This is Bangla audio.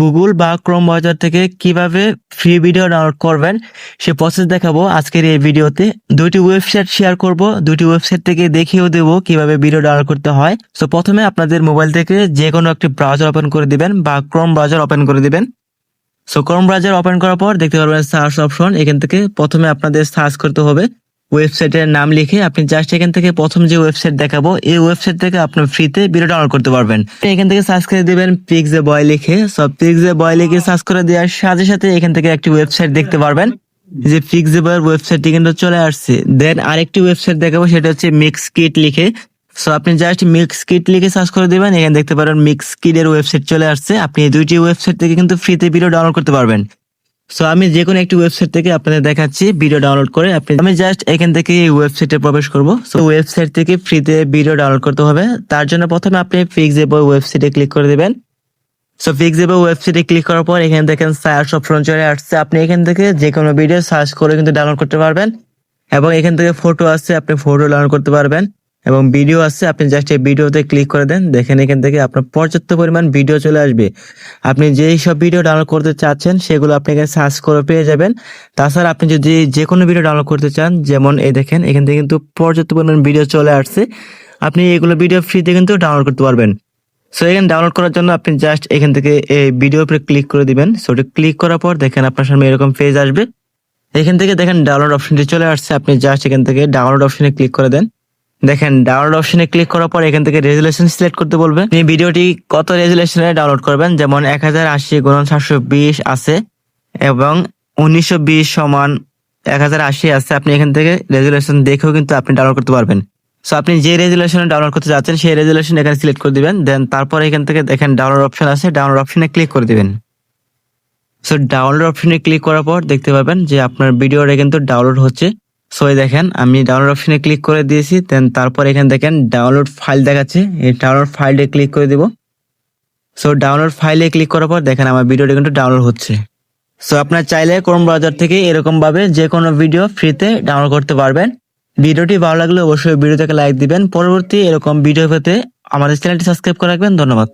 গুগল বা ক্রোম ব্রাউজার থেকে কীভাবে ফ্রি ভিডিও ডাউনলোড করবেন, সে প্রসেস দেখাবো আজকের এই ভিডিওতে দুটি ওয়েবসাইট শেয়ার করব দুটি ওয়েবসাইট থেকে দেখিয়েও দেবো কীভাবে ভিডিও ডাউনলোড করতে হয়। তো প্রথমে আপনাদের মোবাইল থেকে যে কোনো একটি ব্রাউজার ওপেন করে দিবেন বা ক্রোম ব্রাউজার ওপেন করে দিবেন। সো ক্রোম ব্রাউজার ওপেন করার পর দেখতে পারবেন সার্চ অপশন এখান থেকে প্রথমে আপনাদের সার্চ করতে হবে। ওয়েবসাইটের নাম লিখে আপনি জাস্ট এখান থেকে প্রথম যে ওয়েবসাইট দেখাবো, এই ওয়েবসাইট থেকে আপনি ফ্রিতে ভিডিও ডাউনলোড করতে পারবেন। এখান থেকে সার্চ করে দিবেন পিক্সে বয় লিখে। সব পিক্সে বয় লিখে সার্চ করে দেওয়ার সাথে সাথে এখান থেকে একটি ওয়েবসাইট দেখতে পারবেন। যে পিক্সে বয়ের ওয়েবসাইটটি কিন্তু চলে আসছে। দেন আরেকটি ওয়েবসাইট দেখাবো, সেটা হচ্ছে মিক্স কিট লিখে। সো আপনি জাস্ট মিক্স কিট লিখে সার্চ করে দিবেন, এখানে দেখতে পারেন মিক্স কিটের ওয়েবসাইট চলে আসছে। আপনি এই দুইটি ওয়েবসাইট থেকে কিন্তু ফ্রিতে ভিডিও ডাউনলোড করতে পারবেন। সো আমি যে কোনো একটি ওয়েবসাইট থেকে আপনাদের দেখাচ্ছি ভিডিও ডাউনলোড করে আপনি আমি জাস্ট এখান থেকে এই ওয়েবসাইটে প্রবেশ করব। সো ওয়েবসাইট থেকে ফ্রিতে ভিডিও ডাউনলোড করতে হবে। তার জন্য প্রথমে আপনি ফিক্স ফিক্সেবল ওয়েবসাইটে ক্লিক করে দেবেন। সো ফিক্স ফিক্সেবল ওয়েবসাইটে ক্লিক করার পর এখানে দেখেন সার্চ অপশন চলে আসছে। আপনি এখান থেকে যে কোনো ভিডিও সার্চ করে কিন্তু ডাউনলোড করতে পারবেন। এবং এখান থেকে ফটো আছে, আপনি ফটো ডাউনলোড করতে পারবেন। এবং ভিডিও আছে, আপনি জাস্ট এই ভিডিওতে ক্লিক করে দেন, দেখেন এখান থেকে আপনার পর্যাপ্ত পরিমাণ ভিডিও চলে আসবে। আপনি যেই সব ভিডিও ডাউনলোড করতে চাচ্ছেন, সেগুলো আপনি এখানে সার্চ করে পেয়ে যাবেন। তাছাড়া আপনি যদি যে কোনো ভিডিও ডাউনলোড করতে চান, যেমন এই দেখেন, এখান থেকে কিন্তু পর্যাপ্ত পরিমাণ ভিডিও চলে আসছে। আপনি এগুলো ভিডিও ফ্রিতে কিন্তু ডাউনলোড করতে পারবেন। সো এখানে ডাউনলোড করার জন্য আপনি জাস্ট এখান থেকে এই ভিডিও উপরে ক্লিক করে দিবেন। সো ওটা ক্লিক করার পর দেখেন আপনার সামনে এরকম পেজ আসবে। এখান থেকে দেখেন ডাউনলোড অপশনটি চলে আসছে। আপনি জাস্ট এখান থেকে ডাউনলোড অপশনে ক্লিক করে দেন। দেখেন ডাউনলোড অপশনে ক্লিক করার পর এখান থেকে রেজুলেশন সিলেক্ট করতে বলবে আপনি ভিডিওটি কত রেজুলেশনে ডাউনলোড করবেন? যেমন এক হাজার আশি গুণন সাতশো বিশ আছে এবং উনিশশো বিশ সমান এক হাজার আশি আছে। আপনি এখান থেকে রেজুলেশন দেখেও কিন্তু আপনি ডাউনলোড করতে পারবেন। সো আপনি যে রেজুলেশনে ডাউনলোড করতে যাচ্ছেন, সেই রেজুলেশন এখানে সিলেক্ট করে দিবেন। দেন তারপর এখান থেকে দেখেন ডাউনলোড অপশন আছে। ডাউনলোড অপশনে ক্লিক করে দিবেন। সো ডাউনলোড অপশনে ক্লিক করার পর দেখতে পাবেন যে আপনার ভিডিওটা কিন্তু ডাউনলোড হচ্ছে। সো দেখেন, আমি ডাউনলোড অপশনে ক্লিক করে দিয়েছি দেন তারপর এখানে দেখেন ডাউনলোড ফাইল দেখাচ্ছে, এই ডাউনলোড ফাইলে ক্লিক করে দিব। সো ডাউনলোড ফাইলে ক্লিক করার পর দেখেন, আমার ভিডিওটা কিন্তু ডাউনলোড হচ্ছে। সো আপনার চাইলে ক্রোম ব্রাউজার থেকে এরকমভাবে যে কোনো ভিডিও ফ্রিতে ডাউনলোড করতে পারবেন। ভিডিওটি ভালো লাগলে অবশ্যই ভিডিওটাকে লাইক দিবেন। পরবর্তী এরকম ভিডিও পেতে আমাদের চ্যানেলটি সাবস্ক্রাইব করে রাখবেন। ধন্যবাদ।